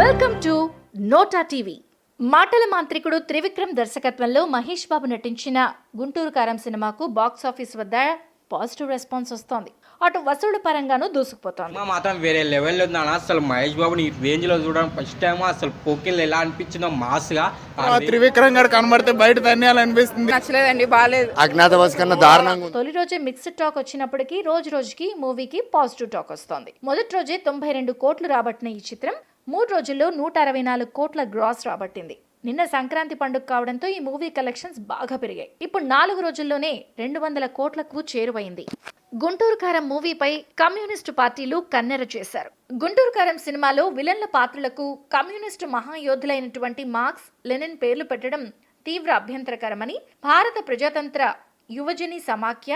Welcome to NOTA TV. మాటల మాంత్రికుడు త్రివిక్రమ్ దర్శకత్వంలో మహేష్ బాబు నటించిన గుంటూరు కారం సినిమాకు బాక్స్ ఆఫీస్ వద్ద పాజిటివ్ రెస్పాన్స్ వస్తోంది. అటు వసూళ్ళ పరంగానూ దూసుకుపోతోంది. సినిమా మాత్రం వేరే లెవెల్లో ఉందన్న అసలు మహేష్ బాబుని ఈ రేంజ్లో చూడడం ఫస్ట్ టైం అసలు పోకిల్ ఎలా అనిపించిందో మాస్గా ఆ త్రివిక్రమ్ గారు కనబడితే బయట తన్నేయాలనిపిస్తుంది నచ్చలేదండి బాగాలేదు అజ్ఞాతవాసి కన్నా దారుణంగా ఉంది. తొలి రోజే మిక్స్డ్ టాక్ వచ్చినప్పటికీ రోజు రోజుకి మూవీకి పాజిటివ్ టాక్ వస్తోంది. మొదటి రోజే తొంభై రెండు కోట్లు రాబట్టిన ఈ చిత్రం మూడు రోజుల్లో నూట అరవై నాలుగు కోట్ల గ్రాస్ రాబట్టింది. నిన్న సంక్రాంతి పండుగ కావడంతో ఈ మూవీ కలెక్షన్స్ బాగా పెరిగాయి. ఇప్పుడు నాలుగు రోజుల్లోనే రెండు వందల కోట్లకు చేరువైంది. గుంటూరు కారం మూవీపై కమ్యూనిస్టు పార్టీలు కన్నెర చేశారు. గుంటూరు కారం సినిమాలో విలన్ల పాత్రలకు కమ్యూనిస్టు మహాయోధులైనటువంటి మార్క్స్ లెనిన్ పేర్లు పెట్టడం తీవ్ర అభ్యంతరకరమని భారత ప్రజాతంత్ర యువజని సమాఖ్య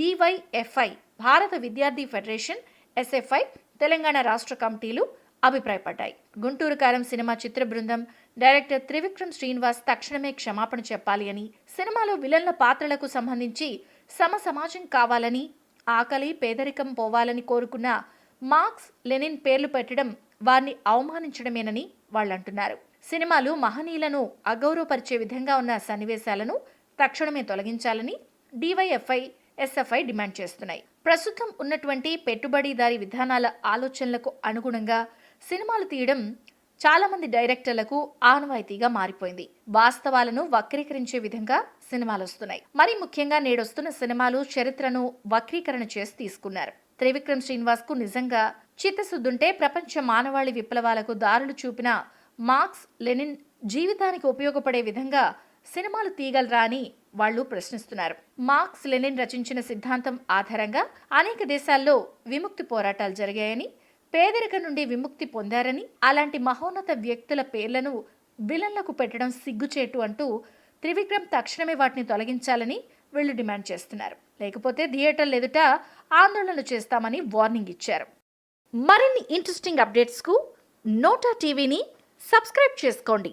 డివైఎఫ్ఐ భారత విద్యార్థి ఫెడరేషన్ ఎస్ఎఫ్ఐ తెలంగాణ రాష్ట్ర కమిటీలు అభిప్రాయపడ్డాయి. గుంటూరు కారం సినిమా చిత్ర బృందం డైరెక్టర్ త్రివిక్రమ్ శ్రీనివాస్ తక్షణమే క్షమాపణ చెప్పాలి అని సినిమాలో విలన్ల పాత్రలకు సంబంధించి సమ సమాజం కావాలని ఆకలి పేదరికం పోవాలని కోరుకున్న మార్క్స్ లెనిన్ పేర్లు పెట్టడం వారిని అవమానించడమేనని వాళ్ళంటున్నారు. సినిమాలు మహనీయులను అగౌరవపరిచే విధంగా ఉన్న సన్నివేశాలను తక్షణమే తొలగించాలని డివైఎఫ్ఐ ఎస్ఎఫ్ఐ డిమాండ్ చేస్తున్నాయి. ప్రస్తుతం ఉన్నటువంటి పెట్టుబడిదారీ విధానాల ఆలోచనలకు అనుగుణంగా సినిమాలు తీయడం చాలా మంది డైరెక్టర్లకు ఆనవాయితీగా మారిపోయింది. వాస్తవాలను వక్రీకరించే విధంగా సినిమాలు వస్తున్నాయి. మరి ముఖ్యంగా నేడొస్తున్న సినిమాలు చరిత్రను వక్రీకరణ చేసి తీసుకున్నారు. త్రివిక్రమ్ శ్రీనివాస్కు నిజంగా చిత్తశుద్ధుంటే ప్రపంచ మానవాళి విప్లవాలకు దారులు చూపిన మార్క్స్ లెనిన్ జీవితానికి ఉపయోగపడే విధంగా సినిమాలు తీయగలరా అని వాళ్ళు ప్రశ్నిస్తున్నారు. మార్క్స్ లెనిన్ రచించిన సిద్ధాంతం ఆధారంగా అనేక దేశాల్లో విముక్తి పోరాటాలు జరిగాయని పేదరికం నుండి విముక్తి పొందారని అలాంటి మహోన్నత వ్యక్తుల పేర్లను విలన్లకు పెట్టడం సిగ్గుచేటు అంటూ త్రివిక్రమ్ తక్షణమే వాటిని తొలగించాలని వీళ్ళు డిమాండ్ చేస్తున్నారు. లేకపోతే థియేటర్లు ఎదుట ఆందోళన చేస్తామని వార్నింగ్ ఇచ్చారు. మరిన్ని ఇంట్రెస్టింగ్ అప్డేట్స్కు నోటా టీవీని సబ్స్క్రైబ్ చేసుకోండి.